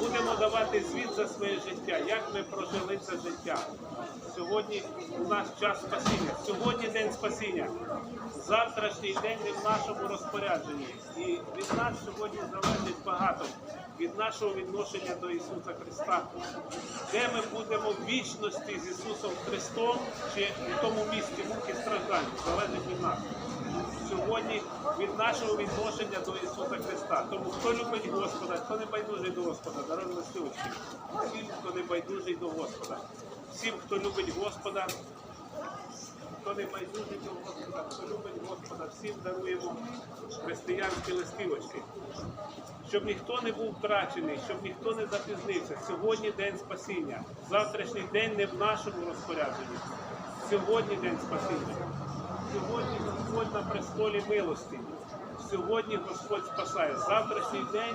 будемо давати звіт за своє життя, як ми прожили це життя. Сьогодні у нас час спасіння. Сьогодні день спасіння. Завтрашній день не в нашому розпорядженні. І від нас сьогодні залежить багато від нашого відношення до Ісуса Христа. Де ми будемо в вічності з Ісусом Христом чи в тому місці муки страждань, залежить від нас. Сьогодні від нашого відношення до Ісуса Христа. Тому хто любить Господа, хто не байдужий до Господа, даруй листівочки. Всім, хто не байдужий до Господа. Всім, хто любить Господа, хто не байдужий до Господа, хто любить Господа, всім даруємо християнські листівочки. Щоб ніхто не був втрачений, щоб ніхто не запізнився. Сьогодні день спасіння. Завтрашній день не в нашому розпорядженні. Сьогодні день спасіння. На престолі милості. Сьогодні Господь спасає. Завтрашній день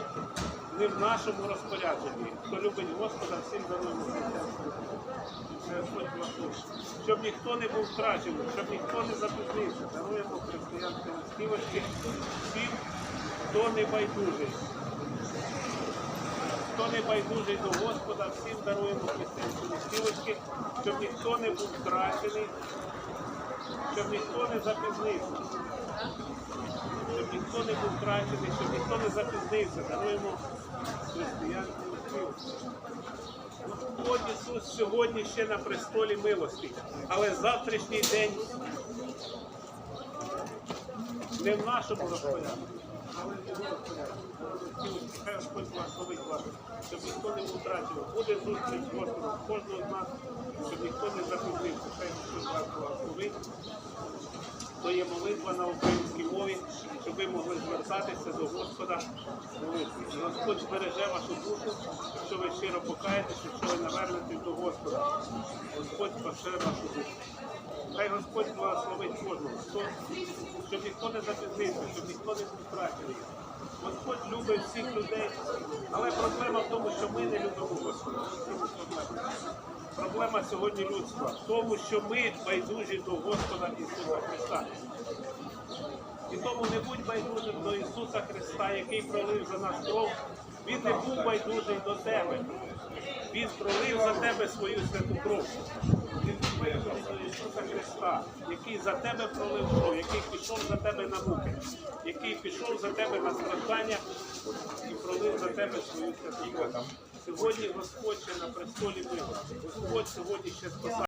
не в нашому розпорядженні. Хто любить Господа, всім. Це Господь благословить. Щоб ніхто не був втрачений, щоб ніхто не запізнився. Даруємо християнські листівочки всім, хто не байдужий. Хто не байдужий до Господа, всім даруємо християнські листівочки, щоб ніхто не був втрачений, щоб ніхто не запізнився. Щоб ніхто не був втрачений, щоб ніхто не запізнився. Даруємо християнські листівочки. Господь Ісус сьогодні ще на престолі милості, але завтрашній день не в нашому розпорядженні, але в його благословить вас, щоб ніхто не втрачений. Буде зустріч з Господом кожного з нас, щоб ніхто не запізнився. Хай Господь вас. То є молитва на українській мові, щоб ви могли звертатися до Господа молитви. І Господь збереже вашу душу, якщо ви щиро покаєтеся, якщо ви навернетесь до Господа. Господь спасе вашу душу. Хай Господь благословить кожного, щоб ніхто не запізнився, щоб ніхто не втрачений. Господь любить всіх людей, але проблема в тому, що ми не любимо Господа. Проблема сьогодні людства в тому, що ми байдужі до Господа Ісуса Христа. І тому не будь байдужим до Ісуса Христа, який пролив за нас кров. Він не був байдужий до тебе. Він пролив за тебе свою святу кров. Він був байдужий до Ісуса Христа, який за тебе пролив кров, який пішов за тебе на муки, який пішов за тебе на страждання і пролив за тебе свою святу кров. Сьогодні Господь ще на престолі милості. Господь сьогодні ще спасає.